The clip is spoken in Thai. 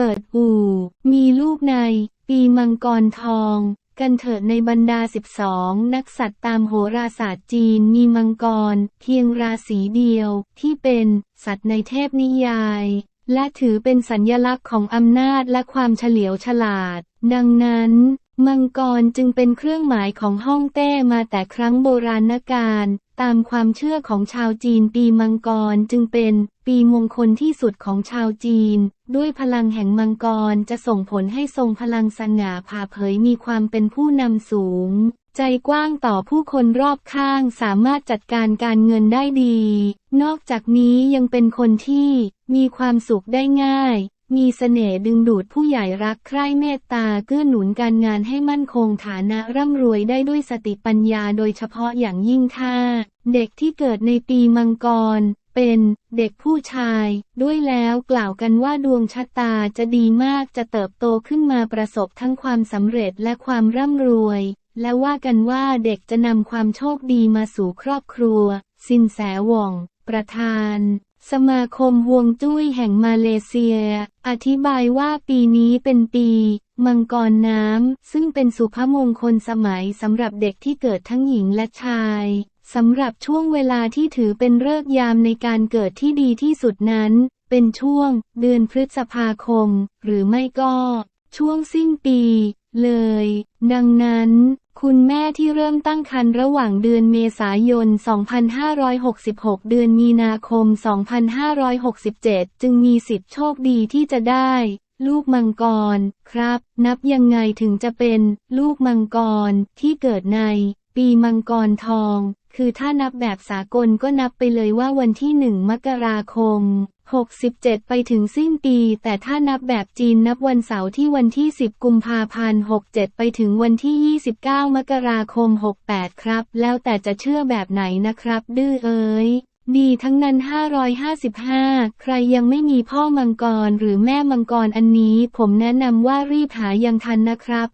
เปิดอู่ มีลูกใน ปีมังกรทอง กันเถิดในบรรดา 12 นักสัตว์ตามโหราศาสตร์จีนมีมังกร เพียงราศีเดียวที่เป็นสัตว์ในเทพนิยาย และถือเป็นสัญญลักษณ์ของอำนาจและความเฉลียวฉลาด ดังนั้นมังกรจึงเป็นเครื่องหมายของฮ่องเต้มาแต่ครั้งโบราณกาล ตามความเชื่อของชาวจีนปีมังกรจึงเป็นปีมงคลที่สุดของชาวจีน ด้วยพลังแห่งมังกรจะส่งผลให้ทรงพลังสง่าผ่าเผยมีความเป็นผู้นำสูง ใจกว้างต่อผู้คนรอบข้างสามารถจัดการการเงินได้ดี นอกจากนี้ยังเป็นคนที่มีความสุขได้ง่าย มีเสน่ห์ดึงดูดผู้ใหญ่รักใคร่เมตตาเกื้อหนุนการงานให้มั่นคงฐานะร่ำรวยได้ด้วยสติปัญญาโดยเฉพาะอย่างยิ่งถ้า เด็กที่เกิดในปีมังกร เป็นเด็กผู้ชาย ด้วยแล้วกล่าวกันว่าดวงชะตาจะดีมากจะเติบโตขึ้นมาประสบทั้งความสำเร็จและความร่ำรวย และว่ากันว่าเด็กจะนำความโชคดีมาสู่ครอบครัว สินแสว่อง ประธาน สมาคมฮวงจุ้ยแห่งมาเลเซีย อธิบายว่าปีนี้เป็นปี มังกรน้ำ ซึ่งเป็นสุภมงคลสมัยสำหรับเด็กที่เกิดทั้งหญิงและชายสำหรับช่วงเวลาที่ถือเป็นฤกษ์ยามในการเกิดที่ดีที่สุดนั้น เป็นช่วง เดือนพฤษภาคม หรือไม่ก็ ช่วงสิ้นปี เลย ดังนั้น คุณแม่ที่เริ่มตั้งครรภ์ระหว่างเดือนเมษายน 2566 เดือนมีนาคม 2567 จึงมีสิทธิ์โชคดีที่จะได้ ลูกมังกร ครับ นับยังไงถึงจะเป็นลูกมังกรที่เกิดใน ปีมังกรทอง คือถ้านับแบบสากลก็นับไปเลยว่าวันที่ 1 มกราคม 67 ไปถึงสิ้นปี แต่ถ้านับแบบจีนนับวันเสาร์ที่วันที่ 10 กุมภาพันธ์ 67 ไปถึงวันที่ 29 มกราคม 68 ครับ แล้วแต่จะเชื่อแบบไหนนะครับ ดื้อเอ๋ยดีทั้งนั้น 555 ใครยังไม่มีพ่อมังกรหรือแม่มังกรอันนี้ ผมแนะนำว่ารีบหายังทันนะครับ